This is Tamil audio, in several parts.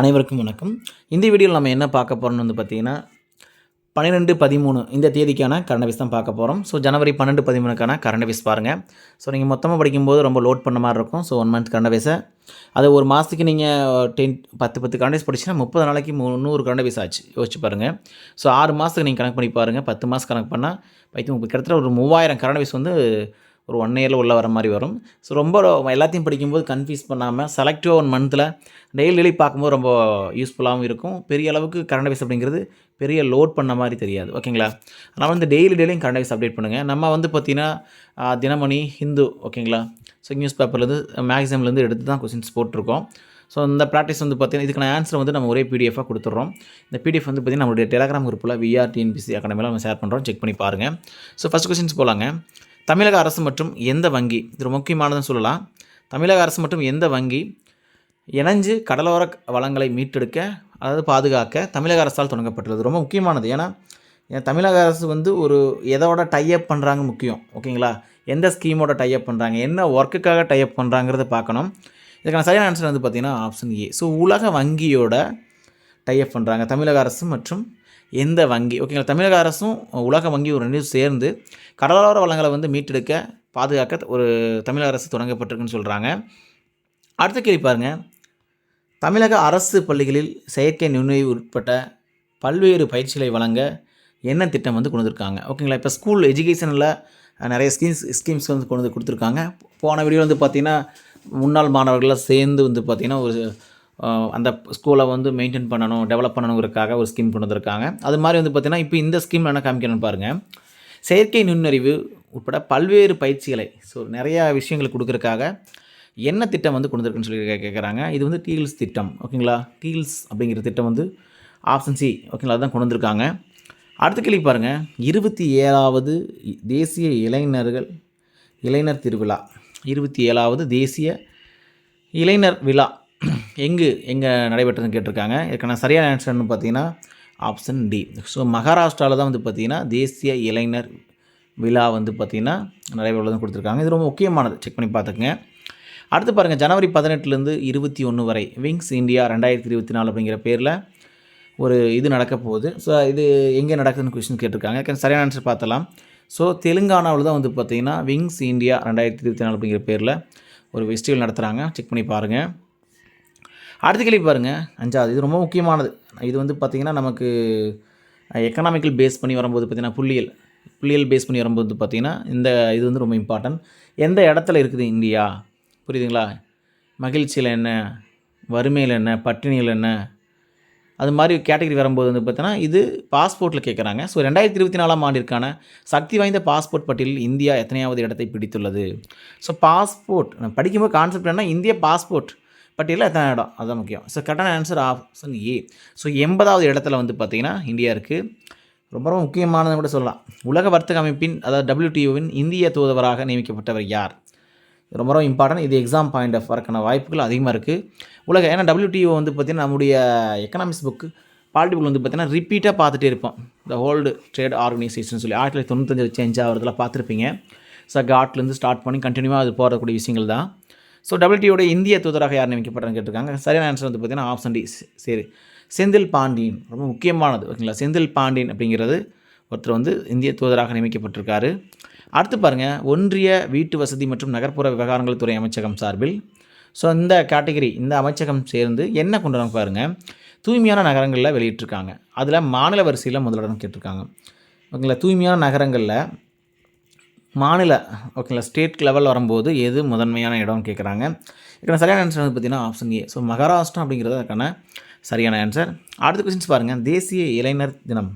அனைவருக்கும் வணக்கம். இந்த வீடியோவில் நம்ம என்ன பார்க்க போகிறோம்னு வந்து பார்த்தீங்கன்னா பன்னிரெண்டு பதிமூணு இந்த தேதிக்கான கரண்ட் அஃபேர்ஸ் தான் பார்க்க போகிறோம் ஸோ ஜனவரி பன்னெண்டு பதிமூணுக்கான கரண்ட் அஃபேர்ஸ் பாருங்கள் ஸோ நீங்கள் மொத்தமாக படிக்கும்போது ரொம்ப லோட் பண்ண மாதிரி இருக்கும். ஸோ ஒன் மந்த் கரண்ட் அஃபேர்ஸை அது ஒரு மாதத்துக்கு நீங்கள் டென் பத்து பத்து கரண்ட் அஃபேர்ஸ் படிச்சுன்னா முப்பது நாளைக்கு முந்நூறு கரண்ட் அஃபேர்ஸ் ஆச்சு. யோசிச்சு பாருங்கள் ஸோ ஆறு மாதத்துக்கு நீங்கள் கணக்கு பண்ணி பாருங்கள் பத்து மாதம் கணக்கு பண்ணால் பைத்து முப்பது கிட்டத்தட்ட ஒரு மூவாயிரம் கரண்ட் அஃபேர்ஸ் வந்து ஒரு ஒன் இயரில் உள்ள வர மாதிரி வரும். ஸோ ரொம்ப எல்லாத்தையும் படிக்கும்போது கன்ஃபியூஸ் பண்ணாமல் செலக்டிவாக ஒன் மந்தில் டெய்லி டெய்லி பார்க்கும்போது ரொம்ப யூஸ்ஃபுல்லாகவும் இருக்கும். பெரிய அளவுக்கு கரண்ட் அஃபேர்ஸ் அப்படிங்கிறது பெரிய லோட் பண்ண மாதிரி தெரியாது. ஓகேங்களா அதனால் வந்து டெய்லி டெய்லியும் கரண்ட் அஃபேர்ஸ் அப்டேட் பண்ணுங்கள் நம்ம வந்து பார்த்திங்கன்னா தினமணி ஹிந்து ஓகேங்களா ஸோ நியூஸ் பேப்பர்லேருந்து மேக்ஸிமம்லேருந்து எடுத்து தான் கொஸ்டின்ஸ் போட்டிருக்கோம். ஸோ இந்த ப்ராக்டிஸ் வந்து பார்த்திங்கன்னா இதுக்கான ஆன்சர் வந்து நம்ம ஒரே பிடிஎஃபாக கொடுத்துட்றோம். இந்த பிடிஎஃப் வந்து பார்த்திங்கன்னா நம்மளுடைய டெலகிராம் குரூப்பில் விஆர் டிஎன்பிசி அகாடமியில் நம்ம ஷேர் பண்ணுறோம் செக் பண்ணி பாருங்கள் ஸோ ஃபஸ்ட் கொஸ்டின்ஸ் போகலாங்க தமிழக அரசு மற்றும் எந்த வங்கி? இது ரொம்ப முக்கியமானதுன்னு சொல்லலாம். தமிழக அரசு மற்றும் எந்த வங்கி இணைஞ்சு கடலோர வளங்களை மீட்டெடுக்க அதாவது பாதுகாக்க தமிழக அரசால் தொடங்கப்பட்டுள்ளது. ரொம்ப முக்கியமானது. ஏன்னா தமிழக அரசு வந்து ஒரு எதோட டைப் பண்ணுறாங்க முக்கியம். ஓகேங்களா? எந்த ஸ்கீமோட டைப் பண்ணுறாங்க என்ன ஒர்க்குக்காக டைப் பண்ணுறாங்கிறத பார்க்கணும். இதுக்கான சரியான ஆன்சர் வந்து பார்த்திங்கன்னா ஆப்ஷன் ஏ ஸோ உலக வங்கியோட டைப் பண்ணுறாங்க தமிழக அரசு மற்றும் எந்த வங்கி? ஓகேங்களா தமிழக அரசும் உலக வங்கி ஒரு ரெண்டு சேர்ந்து கடலோர வளங்களை வந்து மீட்டெடுக்க பாதுகாக்க ஒரு தமிழக அரசு தொடங்கப்பட்டிருக்குன்னு சொல்கிறாங்க அடுத்த கேள்வி பாருங்க. தமிழக அரசு பள்ளிகளில் செயற்கை நுண்ணுயிர் உட்பட்ட பல்வேறு பயிற்சிகளை வழங்க என்ன திட்டம் வந்து கொண்டு வந்திருக்காங்க? ஓகேங்களா இப்போ ஸ்கூல் எஜுகேஷனில் நிறைய ஸ்கீம்ஸ் ஸ்கீம்ஸ் வந்து கொண்டு வந்து கொடுத்துருக்காங்க. போன வீடியோ வந்து பார்த்திங்கன்னா முன்னாள் மாணவர்கள்லாம் சேர்ந்து வந்து பார்த்திங்கன்னா ஒரு அந்த ஸ்கூலை வந்து மெயின்டைன் பண்ணணும் டெவலப் பண்ணணுங்கிறதுக்காக ஒரு ஸ்கீம் கொண்டு வந்திருக்காங்க. அது மாதிரி வந்து பார்த்திங்கன்னா இப்போ இந்த ஸ்கீம் என்ன காமிக்கணும்னு பாருங்கள் செயற்கை நுண்ணறிவு உட்பட பல்வேறு பயிற்சிகளை ஸோ நிறையா விஷயங்கள் கொடுக்குறக்காக என்ன திட்டம் வந்து கொண்டு வந்திருக்குன்னு சொல்லி கே- கேட்குறாங்க இது வந்து டீல்ஸ் திட்டம் ஓகேங்களா? டீல்ஸ் அப்படிங்கிற திட்டம் வந்து ஆப்ஷன் சி ஓகேங்களா? அதுதான் கொண்டு வந்திருக்காங்க. அடுத்த கேள்வி பாருங்கள் இருபத்தி ஏழாவது தேசிய இளைஞர்கள் இளைஞர் திருவிழா. இருபத்தி ஏழாவது தேசிய இளைஞர் விழா. எங்கு எங்கே நடைபெற்றதுன்னு கேட்டிருக்காங்க. இதுக்கான சரியான ஆன்சர்னு பார்த்தீங்கன்னா ஆப்ஷன் டி ஸோ மகாராஷ்டிராவில் தான் வந்து பார்த்தீங்கன்னா தேசிய இளைஞர் விழா வந்து பார்த்திங்கன்னா நடைபெறுவதுன்னு கொடுத்துருக்காங்க. இது ரொம்ப முக்கியமானது. செக் பண்ணி பார்த்துக்குங்க. அடுத்து பாருங்கள் ஜனவரி பதினெட்டுலேருந்து இருபத்தி ஒன்று வரை விங்ஸ் இந்தியா ரெண்டாயிரத்தி இருபத்தி நாலு அப்படிங்கிற பேரில் ஒரு இது நடக்க போகுது. ஸோ இது எங்கே நடக்குதுன்னு கொஸ்டின் கேட்டிருக்காங்க. சரியான ஆன்சர் பார்த்தலாம். ஸோ தெலுங்கானாவில் தான் வந்து பார்த்திங்கன்னா விங்ஸ் இந்தியா ரெண்டாயிரத்தி இருபத்தி நாலு அப்படிங்கிற பேரில் ஒரு ஃபெஸ்டிவல் நடத்துகிறாங்க செக் பண்ணி பாருங்கள் அடுத்த கேள்வி பாருங்கள் அஞ்சாவது இது ரொம்ப முக்கியமானது. இது வந்து பார்த்திங்கன்னா நமக்கு எக்கனாமிக்கல் பேஸ் பண்ணி வரும்போது பார்த்திங்கன்னா புள்ளியல் புள்ளியல் பேஸ் பண்ணி வரும்போது பார்த்திங்கன்னா இந்த இது வந்து ரொம்ப இம்பார்ட்டன்ட் எந்த இடத்துல இருக்குது இந்தியா? புரியுதுங்களா? மகிழ்ச்சியில் என்ன? வறுமையில் என்ன? பட்டினியில் என்ன? அது மாதிரி கேட்டகரி வரும்போது வந்து பார்த்தீங்கன்னா இது பாஸ்போர்ட்டில் கேட்குறாங்க ஸோ ரெண்டாயிரத்தி இருபத்தி நாலாம் ஆண்டிற்கான சக்தி வாய்ந்த பாஸ்போர்ட் பட்டியலில் இந்தியா எத்தனையாவது இடத்தை பிடித்துள்ளது? ஸோ பாஸ்போர்ட் படிக்கும்போது கான்செப்ட் என்ன இந்திய பாஸ்போர்ட் பட்டியலில் எத்தனை இடம். அதுதான் முக்கியம். ஸோ கரெக்டான ஆன்சர் ஆப்ஷன் ஏ ஸோ எண்பதாவது இடத்துல வந்து பார்த்திங்கன்னா இந்தியா இருக்குது ரொம்ப ரொம்ப முக்கியமானது கூட சொல்லலாம். உலக வர்த்தக அமைப்பின் அதாவது டபிள்யூடிஓவின் இந்திய தூதுவராக நியமிக்கப்பட்டவர் யார்? ரொம்ப ரொம்ப இம்பார்ட்டன்ட் இது எக்ஸாம் பாயிண்ட் ஆஃப் வரக்கான வாய்ப்புகள் அதிகமாக இருக்குது உலக ஏன்னா டபிள்யூடிஓ வந்து பார்த்திங்கன்னா நம்முடைய எக்கனாமிக்ஸ் புக்கு பாலிட்டி புக் வந்து பார்த்திங்கன்னா ரிப்பீட்டாக பார்த்துட்டே இருப்போம். இந்த ஹோல்டு ட்ரேட் ஆர்கனைசேஷன் சொல்லி ஆயிரத்தி தொள்ளாயிரத்தி தொண்ணூத்தஞ்சு சேஞ்ச் ஆகிறதுலாம் பார்த்துருப்பீங்க. ஸோ காட்லேருந்து ஸ்டார்ட் பண்ணி கண்டினியூவாக அது போகக்கூடிய விஷயங்கள் தான். ஸோ டபிள்யூடியோட இந்திய தூதராக யார் நியமிக்கப்பட்டான்னு கேட்டிருக்காங்க. சரியான ஆன்சர் வந்து பார்த்திங்கன்னா ஆப்ஷன் டி சரி. செந்தில் பாண்டியன் ரொம்ப முக்கியமானது ஓகேங்களா? செந்தில் பாண்டியன் அப்படிங்கிறது ஒருத்தர் வந்து இந்திய தூதராக நியமிக்கப்பட்டிருக்காரு. அடுத்து பாருங்கள் ஒன்றிய வீட்டு வசதி மற்றும் நகர்ப்புற விவகாரங்கள் துறை அமைச்சகம் சார்பில். ஸோ இந்த கேட்டகரி இந்த அமைச்சகம் சேர்ந்து என்ன கொண்டு வராங்க பாருங்கள் தூய்மையான நகரங்களில் வெளியிட்டிருக்காங்க. அதில் மாநில வரிசையில் முதலிடம் கேட்டிருக்காங்க. ஓகேங்களா? தூய்மையான நகரங்களில் மாநில ஓகேங்களா ஸ்டேட் லெவல் வரும்போது எது முதன்மையான இடம்னு கேட்குறாங்க இதுக்கான சரியான ஆன்சர் வந்து பார்த்தீங்கன்னா ஆப்ஷன் ஏ ஸோ மகாராஷ்டிரா அப்படிங்கிறது அதுக்கான சரியான ஆன்சர் அடுத்த கொஸ்டின்ஸ் பாருங்கள் தேசிய இளைஞர் தினம்.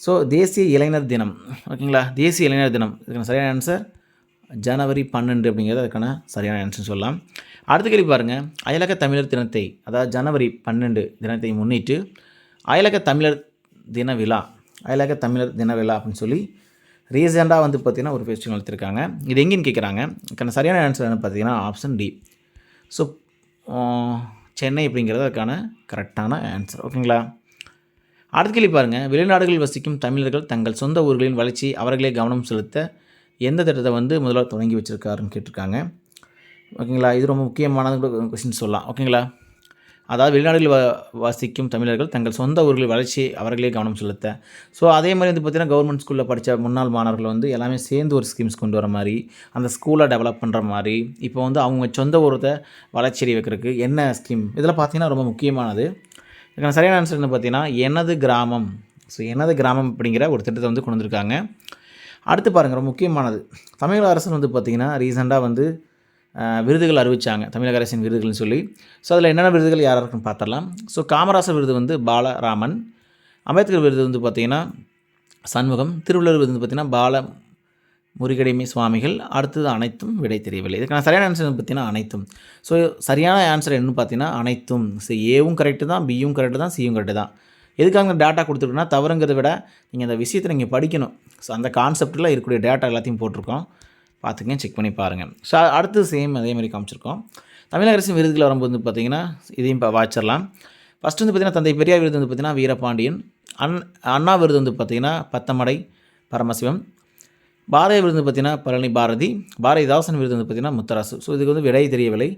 ஸோ தேசிய இளைஞர் தினம். ஓகேங்களா தேசிய இளைஞர் தினம். இதுக்கான சரியான ஆன்சர் ஜனவரி பன்னெண்டு அப்படிங்கிறது அதுக்கான சரியான ஆன்சர் சொல்லலாம். அடுத்த கேள்வி பாருங்கள் அயலக தமிழர் தினத்தை அதாவது ஜனவரி பன்னெண்டு தினத்தை முன்னிட்டு அயலக தமிழர் தின விழா. அயலக தமிழர் தின விழா அப்படின்னு சொல்லி ரீசெண்டாக வந்து பார்த்திங்கன்னா ஒரு கொஸ்டின் எடுத்திருக்காங்க இது எங்கேன்னு கேட்குறாங்க? இதுக்கான சரியான ஆன்சர் என்ன பார்த்தீங்கன்னா ஆப்ஷன் டி ஸோ சென்னை அப்படிங்கிறது அதுக்கான கரெக்டான ஆன்சர் ஓகேங்களா அடுத்த கேள்வி பாருங்கள் வெளிநாடுகளில் வசிக்கும் தமிழர்கள் தங்கள் சொந்த ஊர்களின் வளர்ச்சி அவர்களே கவனம் செலுத்த எந்த திட்டத்தை வந்து முதல்ல தொடங்கி வச்சுருக்காருன்னு கேட்டிருக்காங்க. ஓகேங்களா இது ரொம்ப முக்கியமானது கொஸ்டின் சொல்லலாம். ஓகேங்களா அதாவது வெளிநாடுகளில் வ வசிக்கும் தமிழர்கள் தங்கள் சொந்த ஊர்களில் வளர்ச்சி அவர்களே கவனம் செலுத்த. ஸோ அதே மாதிரி வந்து பார்த்திங்கன்னா கவர்மெண்ட் ஸ்கூலில் படித்த முன்னாள் மாணவர்கள் வந்து எல்லாமே சேர்ந்து ஒரு ஸ்கீம்ஸ் கொண்டு வர மாதிரி அந்த ஸ்கூலை டெவலப் பண்ணுற மாதிரி இப்போ வந்து அவங்க சொந்த ஊரத்தை வளர்ச்சி வைக்கிறதுக்கு என்ன ஸ்கீம் இதில் பார்த்தீங்கன்னா ரொம்ப முக்கியமானது. இதுக்கான சரியான ஆன்சர் என்ன பார்த்தீங்கன்னா எனது கிராமம். ஸோ எனது கிராமம் அப்படிங்கிற ஒரு திட்டத்தை வந்து கொண்டு வந்திருக்காங்க. அடுத்து பாருங்கள் ரொம்ப முக்கியமானது. தமிழக அரசு வந்து பார்த்திங்கன்னா ரீசெண்டாக வந்து விருதுகள் அறிவித்தாங்க தமிழக அரசின் விருதுகள்னு சொல்லி. ஸோ அதில் என்னென்ன விருதுகள் யார் இருக்குன்னு பார்த்துடலாம். ஸோ காமராசர் விருது வந்து பாலராமன் அம்பேத்கர் விருது வந்து பார்த்திங்கன்னா சண்முகம் திருவள்ளுவர் விருது வந்து பார்த்திங்கன்னா பால முருகடைமை சுவாமிகள் அடுத்தது அனைத்தும் விடை தெரியவில்லை. இதுக்கான சரியான ஆன்சர் பார்த்தீங்கன்னா அனைத்தும். ஸோ சரியான ஆன்சர் என்னன்னு பார்த்தீங்கன்னா அனைத்தும். ஸோ ஏவும் கரெக்டு தான் பியும் கரெக்டு தான் சியும் கரெக்டு தான். எதுக்காக டேட்டா கொடுத்துருக்குன்னா தவறுங்கிறத விட நீங்கள் அந்த விஷயத்தை நீங்கள் படிக்கணும். ஸோ அந்த கான்செப்டில் இருக்கக்கூடிய டேட்டா எல்லாத்தையும் போட்டிருக்கோம். பார்த்துங்க செக் பண்ணி பாருங்கள் ஸோ அடுத்து சேம் அதே மாதிரி காமிச்சிருக்கோம். தமிழக அரசின் விருதுகள் வரும்போது வந்து பார்த்திங்கன்னா இதையும் இப்போ வாச்சிடலாம் ஃபஸ்ட்டு வந்து பார்த்திங்கன்னா தந்தை பெரியார் விருது வந்து பார்த்திங்கன்னா வீரபாண்டியன். அன் அண்ணா விருது வந்து பார்த்திங்கன்னா பத்தமடை பரமசிவம். பாரதிய விருது பார்த்தீங்கன்னா பழனி பாரதி. பாரதிதாசன் விருது வந்து பார்த்தீங்கன்னா முத்தராசு. ஸோ இதுக்கு வந்து விடை தெரியவில்லை.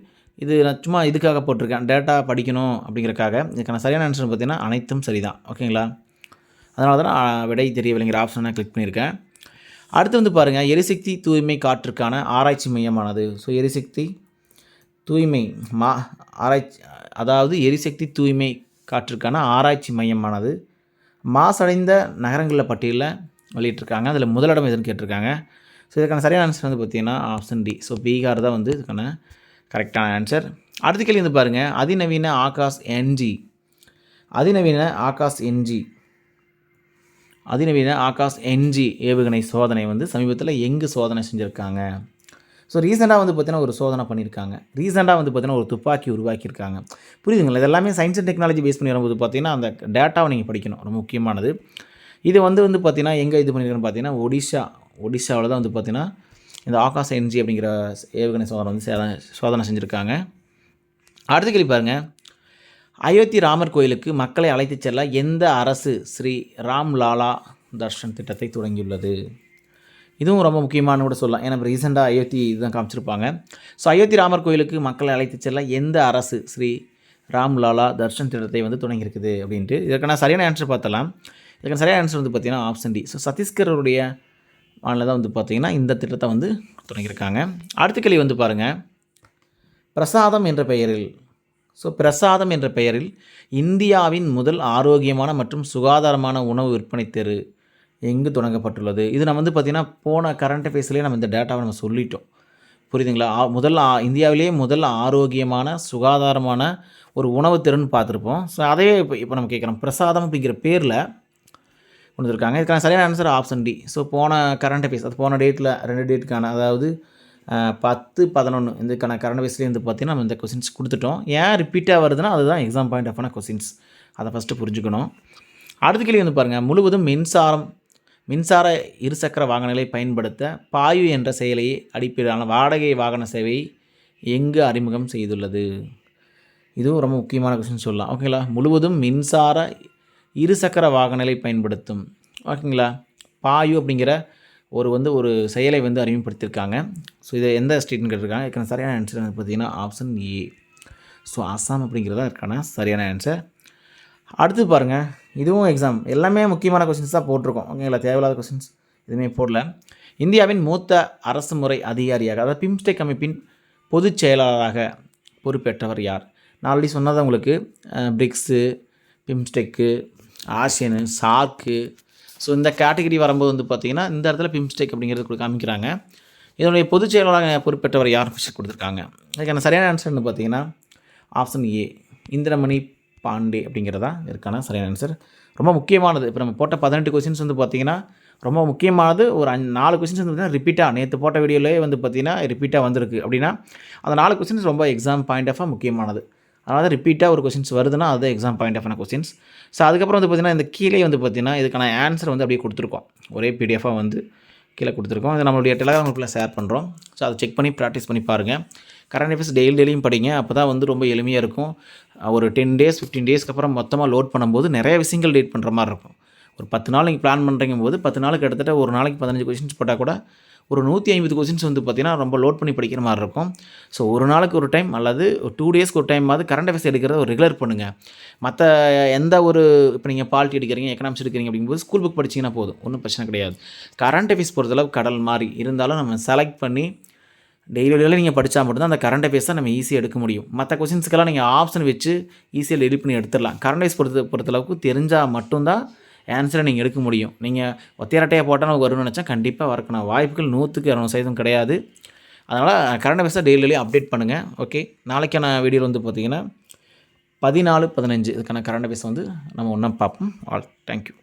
இது நான் சும்மா இதுக்காக போட்டிருக்கேன். டேட்டா படிக்கணும் அப்படிங்கிறக்காக இதுக்கான சரியான ஆன்சர் பார்த்தீங்கன்னா அனைத்தும் சரிதான். ஓகேங்களா அதனால தான் நான் விடை தெரியவில்லைங்கிற ஆப்ஷனை கிளிக் பண்ணியிருக்கேன். அடுத்து வந்து பாருங்கள் எரிசக்தி தூய்மை காற்றுக்கான ஆராய்ச்சி மையமானது. ஸோ எரிசக்தி தூய்மை மா ஆராய்ச்சி அதாவது எரிசக்தி தூய்மை காற்றுக்கான ஆராய்ச்சி மையமானது. மாசடைந்த நகரங்களில் பட்டியலில் வெளியிட்டிருக்காங்க. அதில் முதலிடம் எதுன்னு கேட்டிருக்காங்க. ஸோ இதுக்கான சரியான ஆன்சர் வந்து பார்த்தீங்கன்னா ஆப்ஷன் டி ஸோ பீகார் தான் வந்து இதுக்கான கரெக்டான ஆன்சர் அடுத்த கேள்வி வந்து பாருங்கள் அதிநவீன ஆகாஷ் என்ஜி. அதிநவீன ஆகாஷ் என்ஜி. அதிநவீன ஆகாஷ் என்ஜி ஏவுகணை சோதனை வந்து சமீபத்தில் எங்கு சோதனை செஞ்சுருக்காங்க? ஸோ ரீசெண்டாக வந்து பார்த்தீங்கன்னா ஒரு சோதனை பண்ணியிருக்காங்க ரீசெண்டாக வந்து பார்த்தீங்கன்னா ஒரு துப்பாக்கி உருவாக்கியிருக்காங்க. புரியுதுங்களா? இது எல்லாமே சயின்ஸ் அண்ட் டெக்னாலஜி பேஸ் பண்ணி வரும்போது பார்த்தீங்கன்னா அந்த டேட்டாவை நீங்கள் படிக்கணும். ரொம்ப முக்கியமானது. இது வந்து வந்து பார்த்திங்கன்னா எங்கே இது பண்ணியிருக்கேன்னு பார்த்தீங்கன்னா ஒடிஷா ஒடிஷாவில் தான் வந்து பார்த்தீங்கன்னா இந்த ஆகாஷ் என்ஜி அப்படிங்கிற ஏவுகணை சோதனை வந்து சோதனை செஞ்சுருக்காங்க. அடுத்த கேள்வி பாருங்கள் அயோத்தி ராமர் கோயிலுக்கு மக்களை அழைத்துச் செல்ல எந்த அரசு ஸ்ரீ ராம் லாலா தர்ஷன் திட்டத்தை தொடங்கியுள்ளது? இதுவும் ரொம்ப முக்கியமான கூட சொல்லலாம். ஏன்னா ரீசெண்டாக அயோத்தி இதுதான் காமிச்சிருப்பாங்க. ஸோ அயோத்தி ராமர் கோயிலுக்கு மக்களை அழைத்துச் செல்ல எந்த அரசு ஸ்ரீ ராம் லாலா தர்ஷன் திட்டத்தை வந்து தொடங்கியிருக்குது அப்படின்ட்டு இதற்கான சரியான ஆன்சர் பார்த்தலாம் இதுக்கான சரியான ஆன்சர் வந்து பார்த்தீங்கன்னா ஆப்ஷன் டி ஸோ சத்தீஸ்கருடைய மாநிலம் தான் வந்து பார்த்திங்கன்னா இந்த திட்டத்தை வந்து தொடங்கியிருக்காங்க. அடுத்த கேள்வி வந்து பாருங்கள் பிரசாதம் என்ற பெயரில் ஸோ பிரசாதம் என்ற பெயரில் இந்தியாவின் முதல் ஆரோக்கியமான மற்றும் சுகாதாரமான உணவு விற்பனை தெரு எங்கு தொடங்கப்பட்டுள்ளது? இது நம்ம வந்து பார்த்திங்கன்னா போன கரண்ட் அஃபேர்ஸ்லேயே நம்ம இந்த டேட்டாவை நம்ம சொல்லிட்டோம். புரியுதுங்களா? முதல் இந்தியாவிலேயே முதல் ஆரோக்கியமான சுகாதாரமான ஒரு உணவு தெருன்னு பார்த்துருப்போம். ஸோ அதே இப்போ இப்போ நம்ம கேட்குறோம். பிரசாதம் அப்படிங்கிற பேரில் கொண்டு வந்திருக்காங்க இதுக்கான சரியான ஆன்சர் ஆப்ஷன் டி ஸோ போன கரண்ட் அஃபேர்ஸ் அது போன டேட்டில் ரெண்டு டேட்டுக்கான அதாவது பத்து பதினொன்று இதுக்கான கரண்ட் அஃபேர்ஸ்லேயே வந்து பார்த்தீங்கன்னா நம்ம இந்த கொஸ்டின்ஸ் கொடுத்துட்டோம். ஏன் ரிப்பீட்டாக வருதுன்னா அதுதான் எக்ஸாம் பாயிண்ட் ஆஃபான கொஸ்டின்ஸ் அதை ஃபஸ்ட்டு புரிஞ்சுக்கணும். அடுத்த கேள்வி வந்து பாருங்கள் முழுவதும் மின்சாரம் மின்சார இருசக்கர வாகனங்களை பயன்படுத்த பாயு என்ற செயலையை அடிப்படையிலான வாடகை வாகன சேவை எங்கு அறிமுகம் செய்துள்ளது? இதுவும் ரொம்ப முக்கியமான கொஸ்டின் சொல்லலாம். ஓகேங்களா முழுவதும் மின்சார இருசக்கர வாகனங்களை பயன்படுத்தும். ஓகேங்களா பாயு அப்படிங்கிற ஒரு வந்து ஒரு செயலை வந்து அறிமுகப்படுத்தியிருக்காங்க. ஸோ இதை எந்த ஸ்டேட்னு கேட்டிருக்காங்க? இதுக்கான சரியான ஆன்சர் வந்து பார்த்தீங்கன்னா ஆப்ஷன் ஏ ஸோ அஸ்ஸாம் அப்படிங்கிறது தான் இருக்கான சரியான ஆன்சர் அடுத்து பாருங்கள் இதுவும் எக்ஸாம் எல்லாமே முக்கியமான கொஸ்டின்ஸ் தான் போட்டிருக்கோம். ஓகேங்களா? தேவையில்லாத கொஸ்டின்ஸ் எதுவுமே போடல. இந்தியாவின் மூத்த அரசு முறை அதிகாரியாக அதாவது பிம்ஸ்டெக் அமைப்பின் பொதுச் செயலாளராக பொறுப்பேற்றவர் யார்? நான் ஆல்ரெடி சொன்னது உங்களுக்கு. BRICS BIMSTEC ASEAN SAARC so இந்த கேட்டகரி வரும்போது வந்து பார்த்திங்கன்னா இந்த இடத்துல பிம்ஸ்டேக் அப்படிங்கிறது கொடுக்க காமிக்கிறாங்க. இதனுடைய பொதுச் செயலாளராக பொறுப்பேற்றவர் யார் கொடுத்துருக்காங்க? அதுக்கான சரியான ஆன்சர்னு பார்த்தீங்கன்னா ஆப்ஷன் ஏ இந்திரமணி பாண்டே அப்படிங்கிறதா இருக்கான சரியான ஆன்சர் ரொம்ப முக்கியமானது. இப்போ நம்ம போட்ட பதினெட்டு கொஸ்டின்ஸ் வந்து பார்த்தீங்கன்னா ரொம்ப முக்கியமானது. ஒரு அஞ்சு நாலு கொஸ்டின்ஸ் வந்து பார்த்தீங்கன்னா ரிப்பீட்டாக நேற்று போட்ட வீடியோலேயே வந்து பார்த்தீங்கன்னா ரிப்பீட்டாக வந்திருக்கு. அப்படின்னா அந்த நாலு கொஸ்டின்ஸ் ரொம்ப எக்ஸாம் பாயிண்ட் ஆஃபாக முக்கியமானது. அதனால் தான் ரிப்பீட்டாக ஒரு கொஸ்டின்ஸ் வருதுன்னா அது எக்ஸாம் பாயிண்ட் ஆஃபான கொஸ்டின்ஸ் ஸோ அதுக்கப்புறம் வந்து பார்த்தீங்கன்னா இந்த கீழே வந்து பார்த்தீங்கன்னா இதுக்கான ஆன்சர் வந்து அப்படியே கொடுத்துருக்கோம். ஒரே பிடிஎஃபாக வந்து கீழே கொடுத்துருக்கோம். அதை நம்மளுடைய டெலகிராம் குரூப்பில் ஷேர் பண்ணுறோம் ஸோ அதை செக் பண்ணி ப்ராக்டிஸ் பண்ணி பாருங்கள் கரண்ட் அஃபேர்ஸ் டெய்லி டெய்லியும் படிங்க. அப்போ தான் வந்து ரொம்ப எளிமையாக இருக்கும். ஒரு டென் டேஸ் ஃபிஃப்டீன் டேஸ்க்கு அப்புறம் மொத்தமாக லோட் பண்ணும்போது நிறைய விஷயங்கள் டேட் பண்ணுற மாதிரி இருக்கும். ஒரு பத்து நாள் நீங்கள் பிளான் பண்ணுறீங்க போது பத்து நாளுக்கு கிட்டத்தட்ட ஒரு நாளைக்கு பதினஞ்சு கொஷின்ஸ் போட்டால் கூட ஒரு நூற்றி ஐம்பது கொஸ்டின்ஸ் வந்து பார்த்திங்கன்னா ரொம்ப லோட் பண்ணி படிக்கிற மாதிரி இருக்கும். ஸோ ஒரு நாளுக்கு ஒரு டைம் அல்லது டூ டேஸ்க்கு ஒரு டைம் கரண்ட் அஃபேர்ஸ் எடுக்கிறத ஒரு ரெகுலர் பண்ணுங்கள் மற்ற எந்த ஒரு இப்போ நீங்கள் பாலிட்டி எடுக்கிறீங்க எக்கனாமிக்ஸ் எடுக்கிறீங்க அப்படிங்கும்போது ஸ்கூல் புக் படிச்சிங்கன்னா போதும். ஒன்றும் பிரச்சனை கிடையாது. கரண்ட் அஃபேர்ஸ் பொறுத்தளவு கடல் மாதிரி இருந்தாலும் நம்ம செலக்ட் பண்ணி டெய்லி டெய்லியில் நீங்கள் படித்தா மட்டும்தான் அந்த கரண்ட் அஃபேர்ஸ் தான் நம்ம ஈஸியாக எடுக்க முடியும். மற்ற கொஸ்டின்ஸ்க்கெல்லாம் நீங்கள் ஆப்ஷன் வச்சு ஈஸியாக எடிட் பண்ணி எடுத்துடலாம். கரண்ட் அஃபேர்ஸ் பொறுத்த பொறுத்தளவுக்கு தெரிஞ்சால் மட்டும்தான் ஆன்சரை நீங்கள் எடுக்க முடியும். நீங்கள் ஒத்தையரட்டையாக போட்டால் நமக்கு வரும்னு நினச்சா கண்டிப்பாக வரக்கணும் வாய்ப்புகள் நூற்றுக்கு இரநூறு சதவீதம் கிடையாது. அதனால் கரண்ட் அஃபேர்ஸை டெய்லி அப்டேட் பண்ணுங்கள் ஓகே நாளைக்கான வீடியோ வந்து பார்த்தீங்கன்னா பதினாலு பதினஞ்சு இதுக்கான கரண்ட் அஃபேர்ஸ் வந்து நம்ம ஒன்றா பார்ப்போம். All thank you